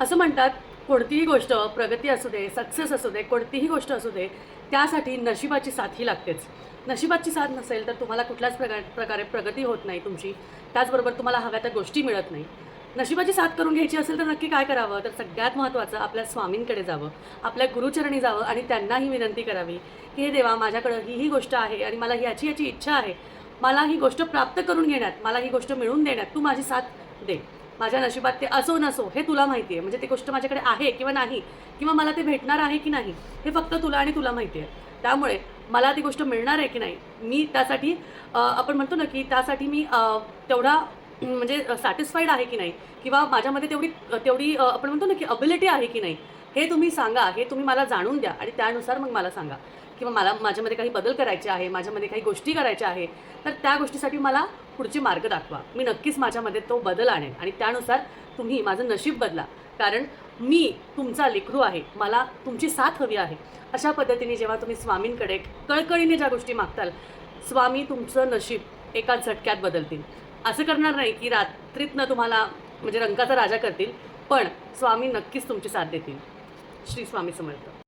असं म्हणतात कोणतीही गोष्ट प्रगती असू दे सक्सेस असू दे कोणतीही गोष्ट असू दे त्यासाठी नशिबाची साथ ही लागतेच. नशिबाची साथ नसेल तर तुम्हाला कुठल्याच प्रकार प्रकारे प्रगती होत नाही तुमची. त्याचबरोबर तुम्हाला हव्या त्या गोष्टी मिळत नाही. नशिबाची साथ करून घ्यायची असेल तर नक्की काय करावं? तर सगळ्यात महत्त्वाचं आपल्या स्वामींकडे जावं. आपल्या गुरुचरणी जावं आणि त्यांनाही विनंती करावी की हे देवा माझ्याकडं ही ही गोष्ट आहे आणि मला ह्याची याची इच्छा आहे. मला ही गोष्ट प्राप्त करून घेण्यात मला ही गोष्ट मिळवून देण्यात तू माझी साथ दे. माझ्या नशिबात ते असो नसो हे तुला माहिती आहे म्हणजे ती गोष्ट माझ्याकडे आहे किंवा नाही किंवा मला ते भेटणार आहे की नाही हे फक्त तुला आणि तुला माहिती आहे त्यामुळे मला ती गोष्ट मिळणार आहे की नाही मी त्यासाठी आपण म्हणतो ना की त्यासाठी मी तेवढा म्हणजे सॅटिस्फाईड आहे की नाही किंवा माझ्यामध्ये तेवढी तेवढी आपण म्हणतो ना की अबिलिटी आहे की नाही हे तुम्ही सांगा हे तुम्ही मला जाणून द्या आणि त्यानुसार मग मला सांगा. किंवा मला माझ्यामध्ये काही बदल करायचे आहे माझ्यामध्ये काही गोष्टी करायच्या आहे तर त्या गोष्टीसाठी मला पुढचे मार्ग दाखवा. मी नक्कीच माझ्यामध्ये तो बदल आणेन. आणि त्यानुसार तुम्ही माझं नशीब बदला. कारण मी तुमचा लेखरू आहे. मला तुमची साथ हवी आहे. अशा पद्धतीने जेव्हा तुम्ही स्वामींकडे कळकळीने ज्या गोष्टी मागताल स्वामी तुमचं नशीब एका झटक्यात बदलतील. असं करणार नाही की रात्रीतनं तुम्हाला म्हणजे रंगाचा राजा करतील पण स्वामी नक्कीच तुमची साथ देतील. श्री स्वामी समर्थ.